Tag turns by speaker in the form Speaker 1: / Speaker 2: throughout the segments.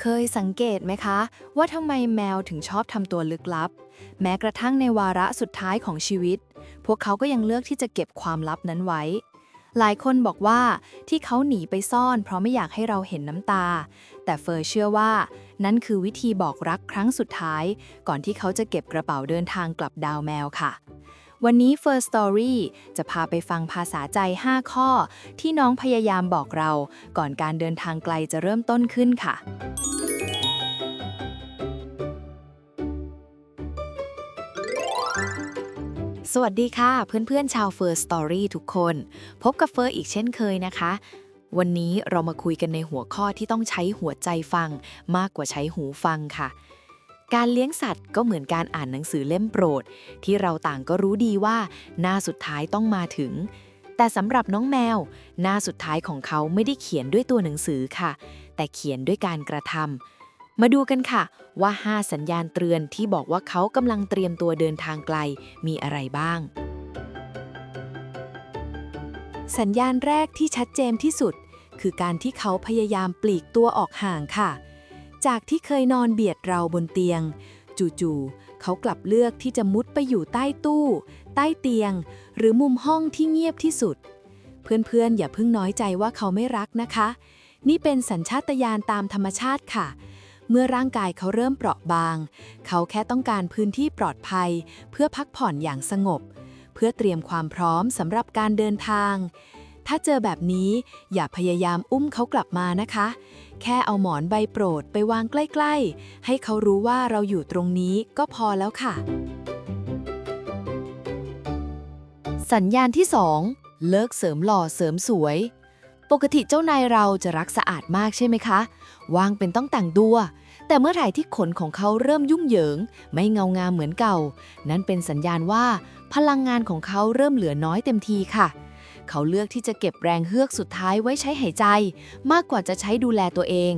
Speaker 1: เคยสังเกตไหมคะ ว่าทำไมแมวถึงชอบทำตัวลึกลับ แม้กระทั่งในวาระสุดท้ายของชีวิต พวกเขาก็ยังเลือกที่จะเก็บความลับนั้นไว้ หลายคนบอกว่าที่เขาหนีไปซ่อนเพราะไม่อยากให้เราเห็นน้ำตา แต่เฟอร์เชื่อว่า นั่นคือวิธีบอกรักครั้งสุดท้าย ก่อนที่เขาจะเก็บกระเป๋าเดินทางกลับดาวแมวค่ะวันนี้ First Story จะพาไปฟังภาษาใจ 5 ข้อ ที่น้องพยายามบอกเรา ก่อนการเดินทางไกลจะเริ่มต้นขึ้นค่ะ วัสดีค่ะ เพื่อนๆชาว First Story ทุกคน พบกับเฟอร์อีกเช่นเคยนะคะ วันนี้เรามาคุยกันในหัวข้อที่ต้องใช้หัวใจฟังมากกว่าใช้หูฟังค่ะ การเลี้ยงสัตว์ก็เหมือนการอ่านหนังสือเล่มโปรด ที่เราต่างก็รู้ดีว่าหน้าสุดท้ายต้องมาถึง แต่สำหรับน้องแมว หน้าสุดท้ายของเขาไม่ได้เขียนด้วยตัวหนังสือค่ะ แต่เขียนด้วยการกระทำ มาดูกันค่ะว่า 5 สัญญาณเตือนที่บอกว่าเขากำลังเตรียมตัวเดินทางไกลมีอะไรบ้าง
Speaker 2: สัญญาณแรกที่ชัดเจนที่สุด คือการที่เขาพยายามปลีกตัวออกห่างค่ะ จากที่เคยนอนเบียดเราบนเตียง จู่ๆเขากลับเลือกที่จะมุดไปอยู่ใต้ตู้ ใต้เตียง หรือมุมห้องที่เงียบที่สุด เพื่อนๆ อย่าเพิ่งน้อยใจว่าเขาไม่รักนะคะ นี่เป็นสัญชาตญาณตามธรรมชาติค่ะ เมื่อร่างกายเขาเริ่มเปราะบาง เขาแค่ต้องการพื้นที่ปลอดภัย เพื่อพักผ่อนอย่างสงบ เพื่อเตรียมความพร้อมสำหรับการเดินทาง ถ้าเจอแบบนี้อย่าพยายามอุ้มเขากลับมานะคะ แค่เอาหมอนใบโปรดไปวางใกล้ๆ ให้เขารู้ว่าเราอยู่ตรงนี้ก็พอแล้วค่ะ
Speaker 1: สัญญาณที่ 2 เลิกเสริมหล่อเสริมสวย ปกติเจ้านายเราจะรักสะอาดมากใช่ไหมคะวางเป็นต้องแต่งตัว แต่เมื่อไหร่ที่ขนของเขาเริ่มยุ่งเหยิง ไม่เงางามเหมือนเก่า นั่นเป็นสัญญาณว่า พลังงานของเขาเริ่มเหลือน้อยเต็มทีค่ะ เขาเลือกที่จะเก็บแรงเฮือกสุดท้ายไว้ใช้หายใจ มากกว่าจะใช้ดูแลตัวเอง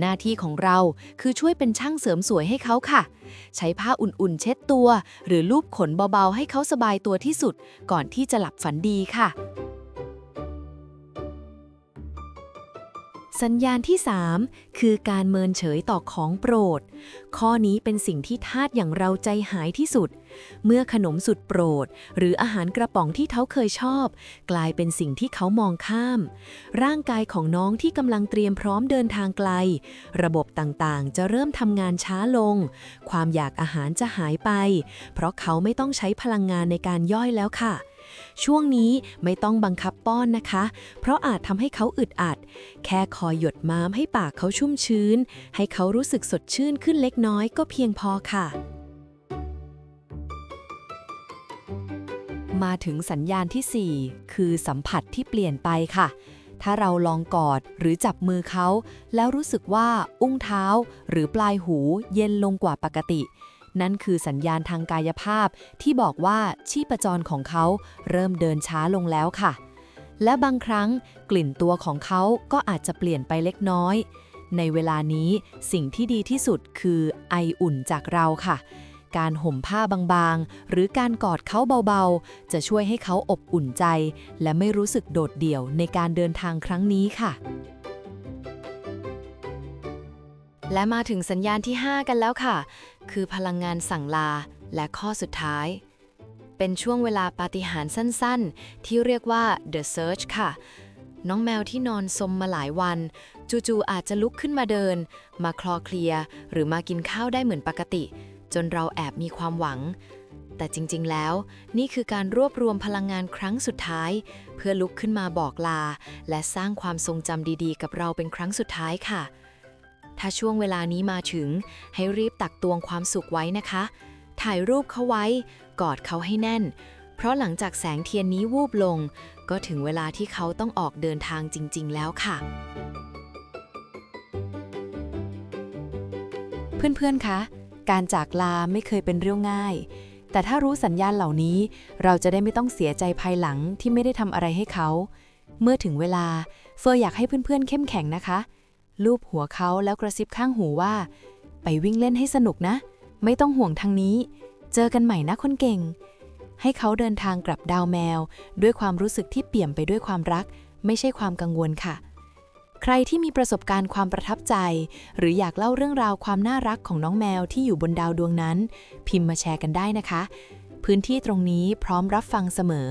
Speaker 1: หน้าที่ของเราคือช่วยเป็นช่างเสริมสวยให้เขาค่ะ ใช้ผ้าอุ่นๆเช็ดตัว หรือลูบขนเบาๆให้เขาสบายตัวที่สุด ก่อนที่จะหลับฝันดีค่ะ
Speaker 2: สัญญาณที่ 3 คือการเมินเฉยต่อของโปรด ข้อนี้เป็นสิ่งที่ทาสอย่างเราใจหายที่สุด เมื่อขนมสุดโปรด หรืออาหารกระป๋องที่เขาเคยชอบ กลายเป็นสิ่งที่เขามองข้าม ร่างกายของน้องที่กำลังเตรียมพร้อมเดินทางไกล ระบบต่างๆ จะเริ่มทำงานช้าลง ความอยากอาหารจะหายไป เพราะเขาไม่ต้องใช้พลังงานในการย่อยแล้วค่ะ ช่วงนี้ไม่ต้องบังคับป้อนนะคะ เพราะอาจทำให้เขาอึดอัด แค่คอยหยดม้ามให้ปากเขาชุ่มชื้น ให้เขารู้สึกสดชื่นขึ้นเล็กน้อยก็เพียงพอค่ะ มาถึงสัญญาณทีสี่4 คือสัมผัสที่เปลี่ยนไปค่ะถ้าเราลองกอดหรือจับมือเขา แล้วรู้สึกว่าอุ้งเท้าหรือปลายหูเย็นลงกว่าปกติ นั่นคือสัญญาณทางกายภาพที่บอกว่าชีพจรของเขาเริ่มเดินช้าลงแล้วค่ะ และบางครั้งกลิ่นตัวของเขาก็อาจจะเปลี่ยนไปเล็กน้อย ในเวลานี้สิ่งที่ดีที่สุดคือไออุ่นจากเราค่ะ การห่มผ้าบางๆ หรือการกอดเขาเบาๆ จะช่วยให้เขาอบอุ่นใจ และไม่รู้สึกโดดเดี่ยวในการเดินทางครั้งนี้ค่ะ และมาถึงสัญญาณที่ 5 กันแล้วค่ะ คือพลังงานสั่งลาและข้อสุดท้าย เป็นช่วงเวลาปาฏิหาริย์สั้นๆ ที่เรียกว่า The Search ค่ะ น้องแมวที่นอนสมมาหลายวัน จู่ๆอาจจะลุกขึ้นมาเดิน มาคลอเคลีย หรือมากินข้าวได้เหมือนปกติ จนเราแอบมีความหวัง แต่จริงๆแล้ว นี่คือการรวบรวมพลังงานครั้งสุดท้าย เพื่อลุกขึ้นมาบอกลา และสร้างความทรงจำดีๆ กับเราเป็นครั้งสุดท้ายค่ะ ถ้าช่วงเวลานี้มาถึง ให้รีบตักตวงความสุขไว้นะคะ ถ่ายรูปเขาไว้ กอดเขาให้แน่น เพราะหลังจากแสงเทียนนี้วูบลง ก็ถึงเวลาที่เขาต้องออกเดินทางจริง ๆ แล้วค่ะ เพื่อนๆ คะ การจากลาไม่เคยเป็นเรื่องง่าย แต่ถ้ารู้สัญญาณเหล่านี้ เราจะได้ไม่ต้องเสียใจภายหลังที่ไม่ได้ทำอะไรให้เขา เมื่อถึงเวลาเฟอร์อยากให้เพื่อนๆ เข้มแข็งนะคะ ลูบหัวเขาแล้วกระซิบข้างหูว่า ไปวิ่งเล่นให้สนุกนะ ไม่ต้องห่วงทางนี้ เจอกันใหม่นะคนเก่ง ให้เขาเดินทางกลับดาวแมว ด้วยความรู้สึกที่เปี่ยมไปด้วยความรัก ไม่ใช่ความกังวลค่ะ ใครที่มีประสบการณ์ความประทับใจ หรืออยากเล่าเรื่องราวความน่ารักของน้องแมวที่อยู่บนดาวดวงนั้น พิมพ์มาแชร์กันได้นะคะ พื้นที่ตรงนี้พร้อมรับฟังเสมอ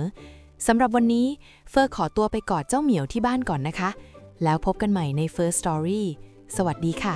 Speaker 2: สำหรับวันนี้เฟอร์ขอตัวไปกอดเจ้าเหมียวที่บ้านก่อนนะคะ แล้วพบกันใหม่ใน First Story สวัสดีค่ะ